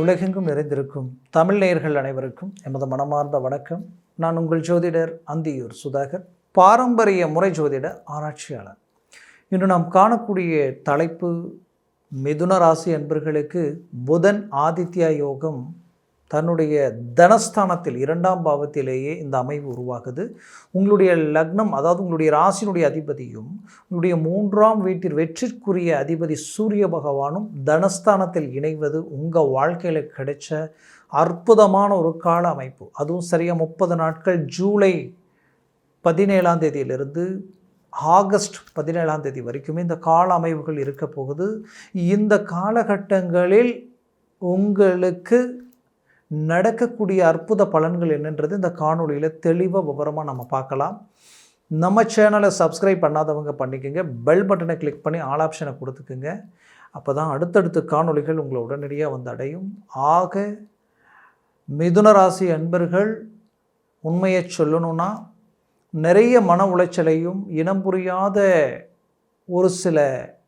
உலகெங்கும் நிறைந்திருக்கும் தமிழ் நேயர்கள் அனைவருக்கும் எமது மனமார்ந்த வணக்கம். நான் உங்கள் ஜோதிடர் அந்தியூர் சுதாகர் பாரம்பரிய முறை ஜோதிட ஆராய்ச்சியாளர். இன்று நாம் காணக்கூடிய தலைப்பு மிதுன ராசி என்பர்களுக்கு புதன் ஆதித்யா யோகம் தன்னுடைய தனஸ்தானத்தில் இரண்டாம் பாவத்திலேயே இந்த அமைவு உருவாகுது. உங்களுடைய லக்னம் அதாவது உங்களுடைய ராசினுடைய அதிபதியும் உங்களுடைய மூன்றாம் வீட்டில் வெற்றிக்குரிய அதிபதி சூரிய பகவானும் தனஸ்தானத்தில் இணைவது உங்கள் வாழ்க்கையில் கிடைச்ச அற்புதமான ஒரு கால அமைப்பு. அதுவும் சரியாக முப்பது நாட்கள் ஜூலை பதினேழாம் தேதியிலிருந்து ஆகஸ்ட் பதினேழாம் தேதி வரைக்குமே இந்த கால அமைவுகள் இருக்க போகுது. இந்த காலகட்டங்களில் உங்களுக்கு நடக்கக்கூடிய அற்புத பலன்கள் என்னன்றது இந்த காணொலியில் தெளிவாக விவரமாக நம்ம பார்க்கலாம். நம்ம சேனலை சப்ஸ்கிரைப் பண்ணாதவங்க பண்ணிக்கோங்க. பெல் பட்டனை கிளிக் பண்ணி ஆல் ஆப்ஷனை கொடுத்துக்குங்க. அப்போ தான் அடுத்தடுத்த காணொளிகள் உங்களை உடனடியாக வந்து அடையும். ஆக மிதுன ராசி அன்பர்கள் உண்மையை சொல்லணும்னா நிறைய மன உளைச்சலையும் இனம் புரியாத ஒரு சில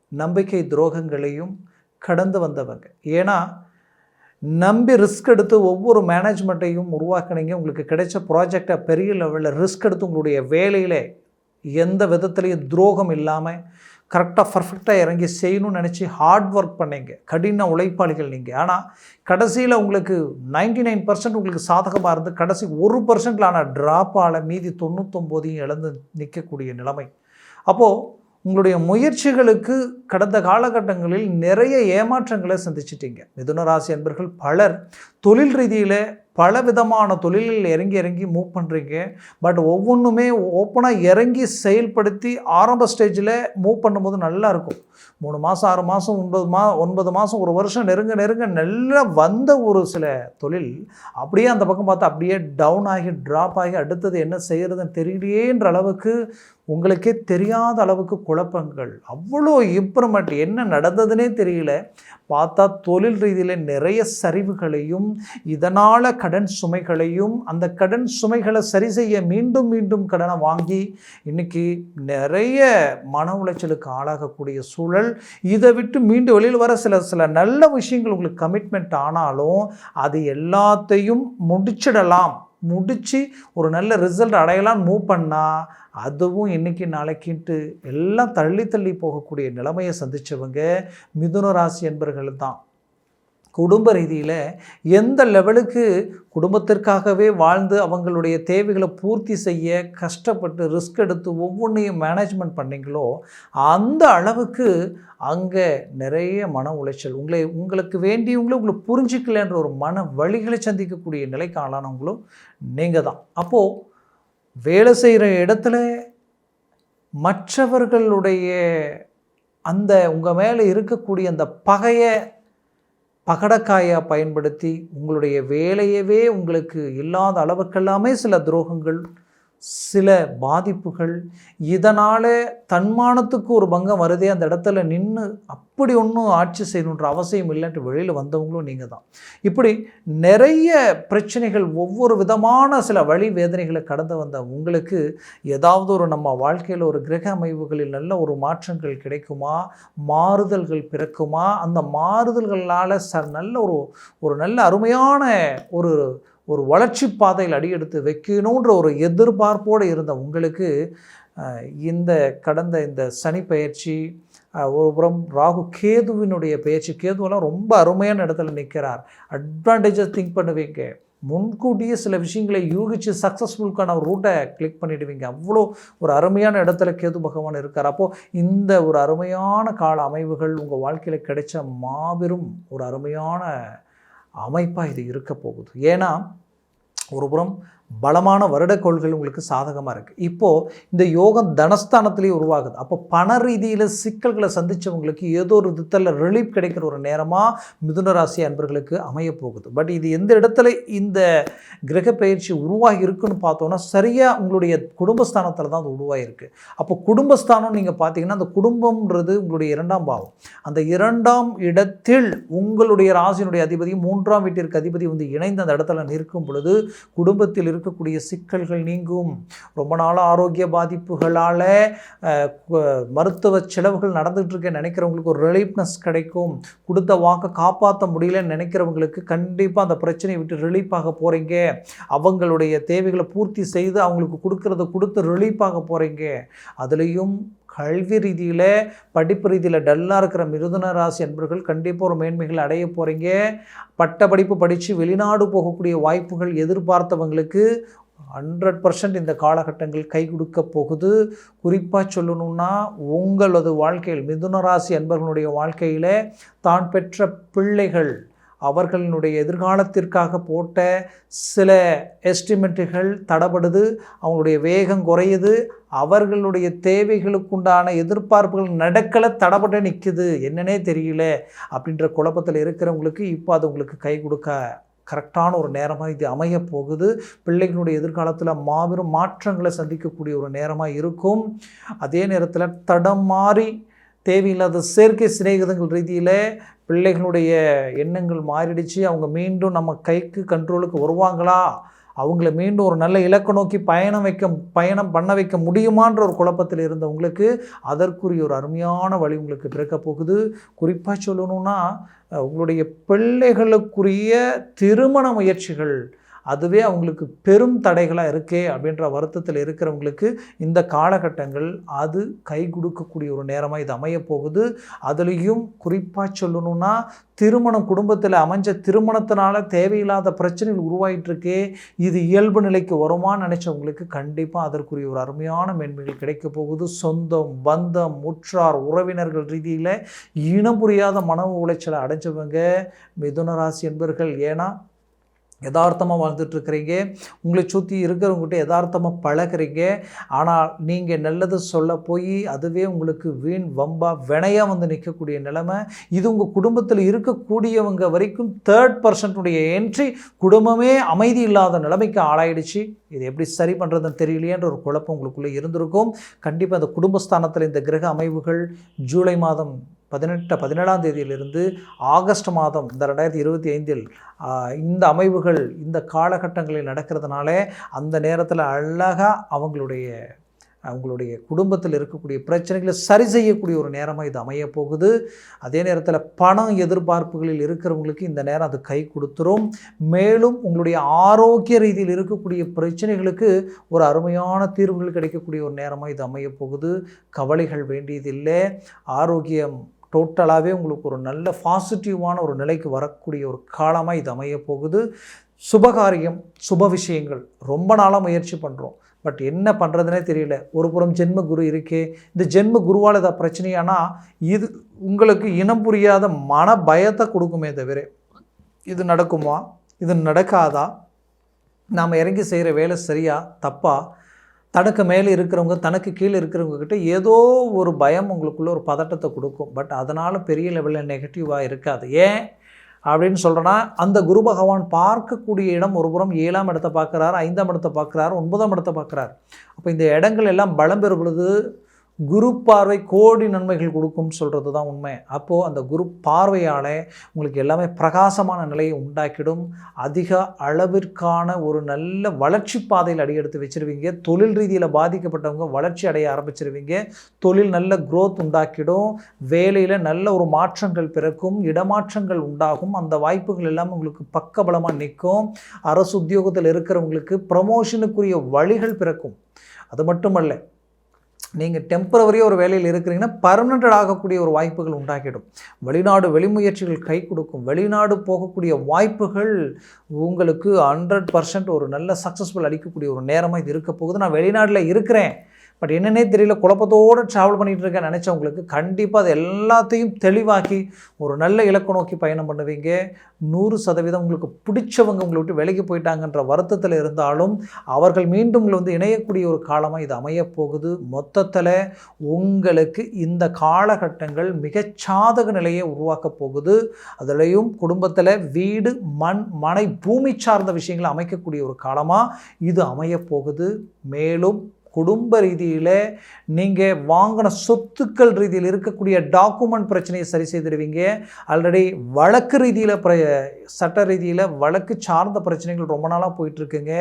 நம்பிக்கை துரோகங்களையும் கடந்து வந்தவங்க. ஏன்னா நம்பி ரிஸ்க் எடுத்து ஒவ்வொரு மேனேஜ்மெண்ட்டையும் உருவாக்குனீங்க. உங்களுக்கு கிடைச்ச ப்ராஜெக்டை பெரிய லெவலில் ரிஸ்க் எடுத்து உங்களுடைய வேலையில் எந்த விதத்துலேயும் துரோகம் இல்லாமல் கரெக்டாக பர்ஃபெக்டாக இறங்கி செய்யணும்னு நினச்சி ஹார்ட் ஒர்க் பண்ணீங்க. கடின உழைப்பாளிகள் நீங்கள் ஆனால் கடைசியில் உங்களுக்கு நைன்டி நைன் பர்சன்ட் உங்களுக்கு சாதகமாக இருந்து கடைசி ஒரு பர்சன்டில் ஆனால் ட்ராப்பால் மீதி தொண்ணூத்தொம்போதையும் இழந்து நிற்கக்கூடிய நிலைமை. அப்போது உங்களுடைய முயற்சிகளுக்கு கடந்த காலகட்டங்களில் நிறைய ஏமாற்றங்களை சந்திச்சிட்டீங்க. மிதுன ராசி அன்பர்கள் பலர் தொழில் ரீதியில் பல விதமான தொழிலில் இறங்கி இறங்கி மூவ் பண்ணுறீங்க பட் ஒவ்வொன்றுமே ஓப்பனாக இறங்கி செயல்படுத்தி ஆரம்ப ஸ்டேஜில் மூவ் பண்ணும்போது நல்லாயிருக்கும் மூணு மாதம் ஆறு மாதம் ஒன்பது மா ஒன்பது மாதம் ஒரு வருஷம் நெருங்க நெருங்க நல்லா வந்த ஒரு சில தொழில் அப்படியே அந்த பக்கம் பார்த்தா அப்படியே டவுன் ஆகி ட்ராப் ஆகி அடுத்தது என்ன செய்கிறதுன்னு தெரியலையேன்ற அளவுக்கு உங்களுக்கே தெரியாத அளவுக்கு குழப்பங்கள். அவ்வளோ இம்ப்ரூவ்மெண்ட் என்ன நடந்ததுன்னே தெரியல. பார்த்தா தொழில் ரீதியில் நிறைய சரிவுகளையும் இதனால் கடன் சுமைகளையும் அந்த கடன் சுமைகளை சரி செய்ய மீண்டும் மீண்டும் கடனை வாங்கி இன்னைக்கு நிறைய மன உளைச்சலுக்கு ஆளாகக்கூடிய சூழல். இதை விட்டு மீண்டும் வெளியில் வர சில சில நல்ல விஷயங்கள் உங்களுக்கு கமிட்மெண்ட் ஆனாலும் அது எல்லாத்தையும் முடிச்சிடலாம். முடித்து ஒரு நல்ல ரிசல்ட் அடையலாம் மூவ் பண்ணால் அதுவும் இன்றைக்கி நாளைக்கின்ட்டு எல்லாம் தள்ளி தள்ளி போகக்கூடிய நிலைமையை சந்தித்தவங்க மிதுன ராசி என்பர்கள் தான். குடும்ப ரீதியில் எந்த லெவலுக்கு குடும்பத்திற்காகவே வாழ்ந்து அவங்களுடைய தேவைகளை பூர்த்தி செய்ய கஷ்டப்பட்டு ரிஸ்க் எடுத்து ஒவ்வொன்றையும் மேனேஜ்மெண்ட் பண்ணீங்களோ அந்த அளவுக்கு அங்கே நிறைய மன உளைச்சல். உங்களை உங்களுக்கு வேண்டியவங்களும் உங்களை புரிஞ்சிக்கலன்ற ஒரு மன வழிகளை சந்திக்கக்கூடிய நிலைக்கு ஆளானவங்களும் நீங்கள் தான் அப்போது வேலை செய்கிற இடத்துல மற்றவர்களுடைய அந்த உங்கள் மேலே இருக்கக்கூடிய அந்த பகையை பகடக்காயாக பயன்படுத்தி உங்களுடைய வேலையவே உங்களுக்கு இல்லாத அளவுக்கெல்லாமே சில துரோகங்கள் சில பாதிப்புகள். இதனால் தன்மானத்துக்கு ஒரு பங்கம் வருதே அந்த இடத்துல நின்று அப் அப்படி ஒன்றும் ஆட்சி செய்யணுன்ற அவசியம் இல்லைன்ட்டு வெளியில் வந்தவங்களும் நீங்கள் தான். இப்படி நிறைய பிரச்சனைகள் ஒவ்வொரு விதமான சில வழி வேதனைகளை கடந்து வந்த உங்களுக்கு ஏதாவது ஒரு நம்ம வாழ்க்கையில் ஒரு கிரக அமைவுகளில் நல்ல ஒரு மாற்றங்கள் கிடைக்குமா? மாறுதல்கள் பிறக்குமா? அந்த மாறுதல்களால் ச நல்ல ஒரு ஒரு நல்ல அருமையான ஒரு ஒரு வளர்ச்சி பாதையில் அடியெடுத்து வைக்கணுன்ற ஒரு எதிர்பார்ப்போடு இருந்த உங்களுக்கு இந்த கடந்த இந்த சனி பயிற்சி ஒரு புறம் ராகு கேதுவினுடைய பயிற்சி கேதுவெல்லாம் ரொம்ப அருமையான இடத்துல நிற்கிறார். அட்வான்டேஜஸ் திங்க் பண்ணுவீங்க. முன்கூட்டியே சில விஷயங்களை யூகித்து சக்ஸஸ்ஃபுல்கான ஒரு ரூட்டை கிளிக் பண்ணிடுவீங்க. அவ்வளோ ஒரு அருமையான இடத்துல கேது பகவான் இருக்கார். அப்போது இந்த ஒரு அருமையான கால அமைவுகள் உங்கள் வாழ்க்கையில் கிடைச்ச மாபெரும் ஒரு அருமையான அமைப்பாக இது இருக்க போகுது. ஏன்னா ஒரு புறம் பலமான வருடக்கோள்கள் உங்களுக்கு சாதகமாக இருக்குது இப்போது இந்த யோகம் தனஸ்தானத்திலேயே உருவாகுது. அப்போ பண ரீதியில் சிக்கல்களை சந்தித்தவங்களுக்கு ஏதோ ஒரு விதத்தில் ரிலீஃப் கிடைக்கிற ஒரு நேரமாக மிதுன ராசி அன்பர்களுக்கு அமைய போகுது. பட் இது எந்த இடத்துல இந்த கிரக பயிற்சி உருவாகி இருக்குன்னு பார்த்தோன்னா சரியாக உங்களுடைய குடும்பஸ்தானத்தில் தான் அது உருவாகிருக்கு அப்போ குடும்பஸ்தானம் நீங்கள் பார்த்தீங்கன்னா அந்த குடும்பம்ன்றது உங்களுடைய இரண்டாம் பாவம். அந்த இரண்டாம் இடத்தில் உங்களுடைய ராசியினுடைய அதிபதி மூன்றாம் வீட்டிற்கு அதிபதி வந்து இணைந்து அந்த இடத்துல நிற்கும் பொழுது குடும்பத்தில் இருக்க இருக்கக்கூடிய சிக்கல்கள் நீங்கும். ரொம்ப நாள் ஆரோக்கிய பாதிப்புகளால் மருத்துவ செலவுகள் நடந்துகிட்டு இருக்க நினைக்கிறவங்களுக்கு ஒரு ரிலீஃப்னஸ் கிடைக்கும். கொடுத்த வாக்கை காப்பாற்ற முடியலன்னு நினைக்கிறவங்களுக்கு கண்டிப்பாக அந்த பிரச்சனையை விட்டு ரிலீஃப் ஆக போகிறீங்க அவங்களுடைய தேவைகளை பூர்த்தி செய்து அவங்களுக்கு கொடுக்கறத கொடுத்து ரிலீஃப் ஆக போகிறீங்க அதுலேயும் கல்வி ரீதியில் படிப்பு ரீதியில் டல்லாக இருக்கிற மிருதுன ராசி என்பர்கள் கண்டிப்பாக ஒரு மேன்மைகள் அடைய போகிறீங்க பட்ட படிப்பு படித்து வெளிநாடு போகக்கூடிய வாய்ப்புகள் எதிர்பார்த்தவங்களுக்கு ஹண்ட்ரட் பர்சன்ட் இந்த காலகட்டங்கள் கை கொடுக்க போகுது. குறிப்பாக சொல்லணும்னா உங்களது வாழ்க்கையில் மிதுன ராசி அன்பர்களுடைய வாழ்க்கையில் தான் பெற்ற பிள்ளைகள் அவர்களினுடைய எதிர்காலத்திற்காக போட்ட சில எஸ்டிமேட்டுகள் தடப்படுது அவங்களுடைய வேகம் குறையுது அவர்களுடைய தேவைகளுக்குண்டான எதிர்பார்ப்புகள் நடக்கலை தடப்பட்டு நிற்குது என்னன்னே தெரியல அப்படின்ற குழப்பத்தில் இருக்கிறவங்களுக்கு இப்போ அது உங்களுக்கு கை கொடுக்க கரெக்டான ஒரு நேரமாக இது அமைய போகுது. பிள்ளைகளுடைய எதிர்காலத்தில் மாபெரும் மாற்றங்களை சந்திக்கக்கூடிய ஒரு நேரமாக இருக்கும். அதே நேரத்தில் தடம் மாறி தேவையில்லாத செயற்கை சிநேகிதங்கள் ரீதியில் பிள்ளைகளுடைய எண்ணங்கள் மாறிடுச்சு. அவங்க மீண்டும் நம்ம கைக்கு கண்ட்ரோலுக்கு வருவாங்களா? அவங்கள மீண்டும் ஒரு நல்ல இலக்க நோக்கி பயணம் வைக்க பயணம் பண்ண வைக்க முடியுமான்ற ஒரு குழப்பத்தில் இருந்தவங்களுக்கு அதற்குரிய ஒரு அருமையான வழி உங்களுக்கு பிறக்க போகுது. குறிப்பாக சொல்லணும்னா உங்களுடைய பிள்ளைகளுக்குரிய திருமண முயற்சிகள் அதுவே அவங்களுக்கு பெரும் தடைகளாக இருக்கே அப்படின்ற வருத்தத்தில் இருக்கிறவங்களுக்கு இந்த காலகட்டங்கள் அது கை கொடுக்கக்கூடிய ஒரு நேரமாக இது அமைய போகுது. அதுலேயும் குறிப்பாக சொல்லணும்னா திருமணம் குடும்பத்தில் அமைஞ்ச திருமணத்தினால தேவையில்லாத பிரச்சனைகள் உருவாயிட்டிருக்கே இது இயல்பு நிலைக்கு வருமானு நினச்சவங்களுக்கு கண்டிப்பாக அதற்குரிய ஒரு அருமையான மேன்மைகள் கிடைக்க போகுது. சொந்தம் பந்தம் முற்றார் உறவினர்கள் ரீதியில் இனம் புரியாத மன உளைச்சலை அடைஞ்சவங்க மிதுன ராசி என்பர்கள். ஏன்னா யதார்த்தமாக வாழ்ந்துட்டுருக்கிறீங்க. உங்களை சுற்றி இருக்கிறவங்ககிட்ட யதார்த்தமாக பழகிறீங்க. ஆனால் நீங்கள் நல்லது சொல்ல போய் அதுவே உங்களுக்கு வீண் வம்பா வினையாக வந்து நிற்கக்கூடிய நிலைமை. இது உங்கள் குடும்பத்தில் இருக்கக்கூடியவங்க வரைக்கும் தேர்ட் பர்சன்ட்டுடைய என்ட்ரி குடும்பமே அமைதி இல்லாத நிலைமைக்கு ஆளாயிடுச்சு. இது எப்படி சரி பண்ணுறதுன்னு தெரியலையேன்ற ஒரு குழப்பம் உங்களுக்குள்ளே இருந்திருக்கும். கண்டிப்பாக அந்த குடும்பஸ்தானத்தில் இந்த கிரக அமைவுகள் ஜூலை மாதம் பதினெட்டு பதினேழாம் தேதியிலிருந்து ஆகஸ்ட் மாதம் இந்த ரெண்டாயிரத்தி இருபத்தி ஐந்தில் இந்த அமைவுகள் இந்த காலகட்டங்களில் நடக்கிறதுனால அந்த நேரத்தில் அழகாக அவங்களுடைய அவங்களுடைய குடும்பத்தில் இருக்கக்கூடிய பிரச்சனைகளை சரி செய்யக்கூடிய ஒரு நேரமாக இது அமைய போகுது. அதே நேரத்தில் பணம் எதிர்பார்ப்புகளில் இருக்கிறவங்களுக்கு இந்த நேரம் அது கை கொடுத்துரும். மேலும் உங்களுடைய ஆரோக்கிய ரீதியில் இருக்கக்கூடிய பிரச்சனைகளுக்கு ஒரு அருமையான தீர்வுகள் கிடைக்கக்கூடிய ஒரு நேரமாக இது அமைய போகுது. கவலைகள் வேண்டியதில்லை. ஆரோக்கியம் டோட்டலாகவே உங்களுக்கு ஒரு நல்ல பாசிட்டிவான ஒரு நிலைக்கு வரக்கூடிய ஒரு காலமாக இது அமைய போகுது. சுபகாரியம் சுப விஷயங்கள். ரொம்ப நாளாக முயற்சி பண்ணுறோம் பட் என்ன பண்ணுறதுனே தெரியல. ஒரு புறம் ஜென்ம குரு இருக்கே. இந்த ஜென்ம குருவால் ஏதாவது பிரச்சனையானா இது உங்களுக்கு இனம் புரியாத மன பயத்தை கொடுக்குமே தவிர இது நடக்குமா? இது நடக்காதா? நாம் இறங்கி செய்கிற வேலை சரியா? தப்பா? தனக்கு மேலே இருக்கிறவங்க தனக்கு கீழே இருக்கிறவங்கக்கிட்ட ஏதோ ஒரு பயம் உங்களுக்குள்ளே ஒரு பதட்டத்தை கொடுக்கும். பட் அதனால் பெரிய லெவலில் நெகட்டிவாக இருக்காது. ஏன்? அப்படின்னு சொல்கிறேன்னா அந்த குரு பகவான் பார்க்கக்கூடிய இடம் ஒரு புறம் ஏழாம் இடத்தை பார்க்குறாரு ஐந்தாம் இடத்தை பார்க்குறாரு ஒன்பதாம் இடத்தை பார்க்குறாரு. அப்போ இந்த இடங்கள் எல்லாம் பலம் பெறும் பொழுது குரு பார்வை கோடி நன்மைகள் கொடுக்கும்னு சொல்கிறது தான் உண்மை. அப்போது அந்த குரு பார்வையால் உங்களுக்கு எல்லாமே பிரகாசமான நிலையை உண்டாக்கிடும். அதிக அளவிற்கான ஒரு நல்ல வளர்ச்சி பாதையில் அடியெடுத்து வச்சுருவீங்க. தொழில் ரீதியில் பாதிக்கப்பட்டவங்க வளர்ச்சி அடைய ஆரம்பிச்சிருவீங்க. தொழில் நல்ல குரோத் உண்டாக்கிடும். வேலையில் நல்ல ஒரு மாற்றங்கள் பிறக்கும். இடமாற்றங்கள் உண்டாகும். அந்த வாய்ப்புகள் எல்லாம் உங்களுக்கு பக்கபலமாக நிற்கும். அரசு உத்தியோகத்தில் இருக்கிறவங்களுக்கு ப்ரமோஷனுக்குரிய வழிகள் பிறக்கும். அது மட்டுமல்ல நீங்கள் டெம்பரவரியாக ஒரு வேலையில் இருக்கிறீங்கன்னா பர்மனண்டட் ஆகக்கூடிய ஒரு வாய்ப்புகள் உண்டாகிடும். வெளிநாடு வெளிமுயற்சிகள் கை கொடுக்கும். வெளிநாடு போகக்கூடிய வாய்ப்புகள் உங்களுக்கு ஹண்ட்ரட் பர்சன்ட் ஒரு நல்ல சக்ஸஸ்ஃபுல் அளிக்கக்கூடிய ஒரு நேரமாக இது இருக்க போகுது. நான் வெளிநாட்டில் இருக்கிறேன். பட் என்னன்னே தெரியல குழப்பத்தோடு ட்ராவல் பண்ணிகிட்டு இருக்கேன் நினச்சவங்களுக்கு கண்டிப்பாக அது எல்லாத்தையும் தெளிவாக்கி ஒரு நல்ல இலக்கு நோக்கி பயணம் பண்ணுவீங்க. நூறு சதவீதம் உங்களுக்கு பிடிச்சவங்க உங்களை விட்டு விலகி போயிட்டாங்கன்ற வருத்தத்தில் இருந்தாலும் அவர்கள் மீண்டும் உங்களை வந்து இணையக்கூடிய ஒரு காலமாக இது அமையப்போகுது மொத்தத்தில் உங்களுக்கு இந்த காலகட்டங்கள் மிகச்சாதக நிலையை உருவாக்கப் போகுது. அதுலேயும் குடும்பத்தில் வீடு மண் மனை பூமி சார்ந்த விஷயங்களை அமைக்கக்கூடிய ஒரு காலமாக இது அமையப் போகுது. மேலும் குடும்ப ரீதியில் நீங்கள் வாங்கின சொத்துக்கள் ரீதியில் இருக்கக்கூடிய டாக்குமெண்ட் பிரச்சனையை சரி செய்திருவீங்க ஆல்ரெடி வழக்கு ரீதியில் பிர சட்ட ரீதியில் வழக்கு சார்ந்த பிரச்சனைகள் ரொம்ப நாளாக போயிட்டுருக்குங்க.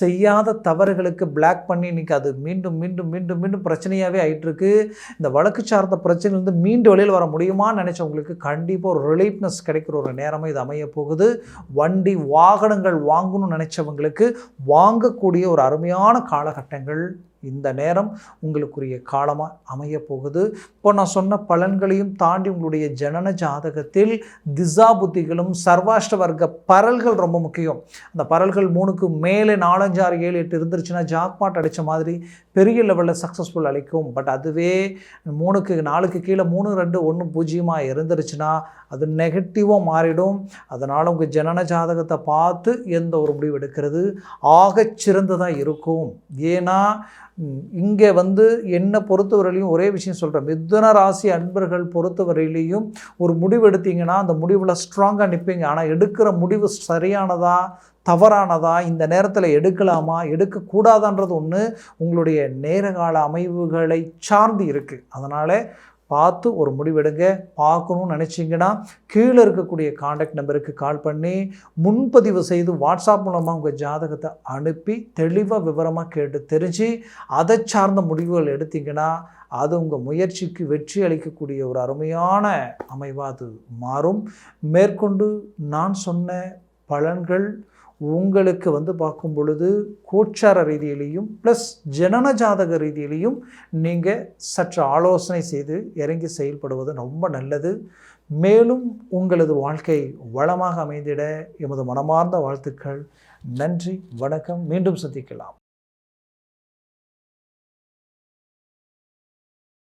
செய்யாத தவறுகளுக்கு பிளாக் பண்ணி இன்றைக்கி அது மீண்டும் மீண்டும் மீண்டும் மீண்டும் பிரச்சனையாகவே ஆகிட்டுருக்கு இந்த வழக்கு சார்ந்த பிரச்சனையிலேருந்து மீண்டு வெளியில் வர முடியுமான்னு நினச்சவங்களுக்கு கண்டிப்பாக ஒரு ரிலீஃப்னஸ் கிடைக்கிற ஒரு நேரமாக இது அமைய போகுது. வண்டி வாகனங்கள் வாங்கணும்னு நினச்சவங்களுக்கு வாங்கக்கூடிய ஒரு அருமையான காலகட்டங்கள். இந்த நேரம் உங்களுக்குரிய காலமாக அமைய போகுது இப்போ நான் சொன்ன பலன்களையும் தாண்டி உங்களுடைய ஜனன ஜாதகத்தில் திசா புத்திகளும் சர்வாஷ்ட வர்க்க பரல்கள் ரொம்ப முக்கியம். அந்த பரல்கள் மூணுக்கு மேலே நாலஞ்சு ஆறு ஏழு எட்டு இருந்துருச்சுன்னா ஜாக்பாட் அடித்த மாதிரி பெரிய லெவலில் சக்ஸஸ்ஃபுல் அளிக்கும். பட் அதுவே மூணுக்கு நாலுக்கு கீழே மூணு ரெண்டு ஒன்று பூஜ்ஜியமாக இருந்துருச்சுன்னா அது நெகட்டிவாக மாறிடும். அதனால் உங்கள் ஜனன ஜாதகத்தை பார்த்து எந்த ஒரு முடிவு எடுக்கிறது? ஆகச் சிறந்ததாக இருக்கும். ஏன்னா இங்கே வந்து என்னை பொறுத்தவரையிலையும் ஒரே விஷயம் சொல்கிறேன் மிதுன ராசி அன்பர்கள் பொறுத்தவரையிலையும் ஒரு முடிவு எடுத்தீங்கன்னா அந்த முடிவில் ஸ்ட்ராங்காக நிற்பீங்க ஆனால் எடுக்கிற முடிவு சரியானதா தவறானதா இந்த நேரத்தில் எடுக்கலாமா எடுக்கக்கூடாதான்றது ஒன்று உங்களுடைய நேரகால அமைவுகளை சார்ந்து இருக்குது அதனால் பார்த்து ஒரு முடிவெடுங்க. பார்க்கணும்னு நினச்சிங்கன்னா கீழே இருக்கக்கூடிய காண்டாக்ட் நம்பருக்கு கால் பண்ணி முன்பதிவு செய்து வாட்ஸ்அப் மூலமாக உங்கள் ஜாதகத்தை அனுப்பி தெளிவாக விவரமாக கேட்டு தெரிஞ்சு அதை சார்ந்த முடிவுகள் எடுத்திங்கன்னா அது உங்கள் முயற்சிக்கு வெற்றி அளிக்கக்கூடிய ஒரு அருமையான அமைவாக அது மாறும். மேற்கொண்டு நான் சொன்ன பலன்கள் உங்களுக்கு வந்து பார்க்கும் பொழுது கோச்சார ரீதியிலையும் ப்ளஸ் ஜனன ஜாதக ரீதியிலையும் நீங்கள் சற்று ஆலோசனை செய்து இறங்கி செயல்படுவது ரொம்ப நல்லது. மேலும் உங்களது வாழ்க்கை வளமாக அமைந்திட எமது மனமார்ந்த வாழ்த்துக்கள். நன்றி வணக்கம். மீண்டும் சந்திக்கலாம்.